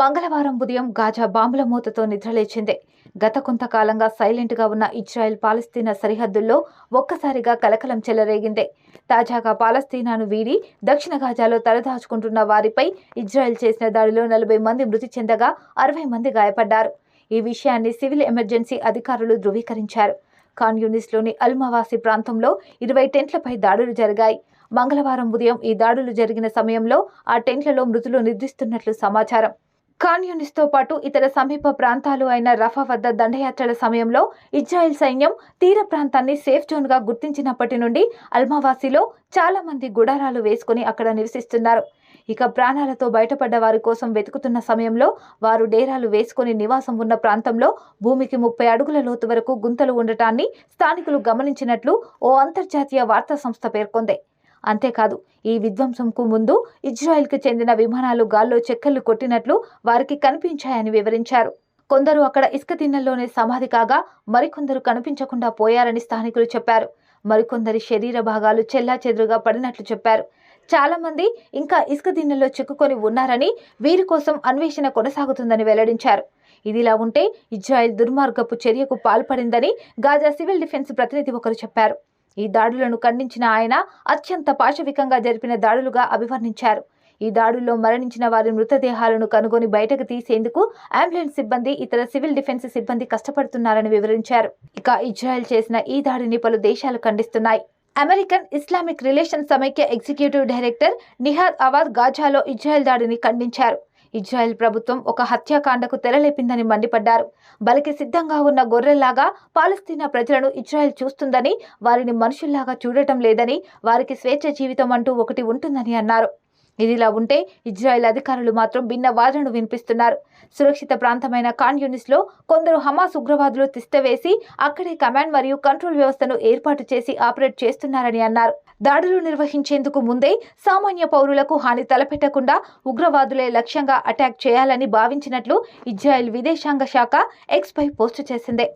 మంగళవారం ఉదయం గాజా బాంబుల మూతతో నిద్రలేచింది. గత కొంతకాలంగా సైలెంట్గా ఉన్న ఇజ్రాయెల్ పాలస్తీనా సరిహద్దుల్లో ఒక్కసారిగా కలకలం చెలరేగింది. తాజాగా పాలస్తీనాను వీడి దక్షిణ గాజాలో తలదాచుకుంటున్న వారిపై ఇజ్రాయెల్ చేసిన దాడిలో నలభై మంది మృతి చెందగా అరవై మంది గాయపడ్డారు. ఈ విషయాన్ని సివిల్ ఎమర్జెన్సీ అధికారులు ధృవీకరించారు. కాన్యూనిస్లోని అల్మావాసి అల్మవాసి ప్రాంతంలో ఇరవై టెంట్లపై దాడులు జరిగాయి. మంగళవారం ఉదయం ఈ దాడులు జరిగిన సమయంలో ఆ టెంట్లలో మృతులు నిద్రిస్తున్నట్లు సమాచారం. కాన్యూనిస్తో పాటు ఇతర సమీప ప్రాంతాలు అయిన రఫా వద్ద దండయాత్రల సమయంలో ఇజ్రాయెల్ సైన్యం తీర ప్రాంతాన్ని సేఫ్ జోన్గా గుర్తించినప్పటి నుండి అల్మావాసిలో చాలా మంది గుడారాలు వేసుకుని అక్కడ నివసిస్తున్నారు. ఇక ప్రాణాలతో బయటపడ్డ వారి కోసం వెతుకుతున్న సమయంలో వారు డేరాలు వేసుకుని నివాసం ఉన్న ప్రాంతంలో భూమికి ముప్పై అడుగుల లోతు వరకు గుంతలు ఉండటాన్ని స్థానికులు గమనించినట్లు ఓ అంతర్జాతీయ వార్తా సంస్థ పేర్కొంది. అంతేకాదు ఈ విధ్వంసంకు ముందు ఇజ్రాయెల్కి చెందిన విమానాలు గాల్లో చెక్కలు కొట్టినట్లు వారికి కనిపించాయని వివరించారు. కొందరు అక్కడ ఇసుక తిన్నెల్లోనే సమాధి కాగా మరికొందరు కనిపించకుండా పోయారని స్థానికులు చెప్పారు. మరికొందరి శరీర భాగాలు చెల్లా చెదురుగా పడినట్లు చెప్పారు. చాలా మంది ఇంకా ఇసుక దిన్నెల్లో చిక్కుకొని ఉన్నారని వీరి కోసం అన్వేషణ కొనసాగుతుందని వెల్లడించారు. ఇదిలా ఉంటే ఇజ్రాయెల్ దుర్మార్గపు చర్యకు పాల్పడిందని గాజా సివిల్ డిఫెన్స్ ప్రతినిధి ఒకరు చెప్పారు. ఈ దాడులను ఖండించిన ఆయన అత్యంత పాశవికంగా జరిపిన దాడులుగా అభివర్ణించారు. ఈ దాడుల్లో మరణించిన వారి మృతదేహాలను కనుగొని బయటకు తీసేందుకు అంబులెన్స్ సిబ్బంది ఇతర సివిల్ డిఫెన్స్ సిబ్బంది కష్టపడుతున్నారని వివరించారు. ఇక ఇజ్రాయెల్ చేసిన ఈ దాడిని పలు దేశాలు ఖండిస్తున్నాయి. అమెరికన్ ఇస్లామిక్ రిలేషన్ సమైక్య ఎగ్జిక్యూటివ్ డైరెక్టర్ నిహాద్ అవాద్ గాజాలో ఇజ్రాయెల్ దాడిని ఖండించారు. ఇజ్రాయెల్ ప్రభుత్వం ఒక హత్యాకాండకు తెరలేపిందని మండిపడ్డారు. బలికి సిద్ధంగా ఉన్న గొర్రెల్లాగా పాలస్తీనా ప్రజలను ఇజ్రాయెల్ చూస్తుందని వారిని మనుషుల్లాగా చూడటం లేదని వారికి స్వేచ్ఛ జీవితం అంటూ ఒకటి ఉంటుందని అన్నారు. ఇదిలా ఉంటే ఇజ్రాయెల్ అధికారులు మాత్రం భిన్న వాదనలు వినిపిస్తున్నారు. సురక్షిత ప్రాంతమైన కాన్యూనిస్లో కొందరు హమాస్ ఉగ్రవాదులు తిష్టవేసి అక్కడే కమాండ్ మరియు కంట్రోల్ వ్యవస్థను ఏర్పాటు చేసి ఆపరేట్ చేస్తున్నారని అన్నారు. దాడులు నిర్వహించేందుకు ముందే సామాన్య పౌరులకు హాని తలపెట్టకుండా ఉగ్రవాదులే లక్ష్యంగా అటాక్ చేయాలని భావించినట్లు ఇజ్రాయెల్ విదేశాంగ శాఖ ఎక్స్పై పోస్టు చేసింది.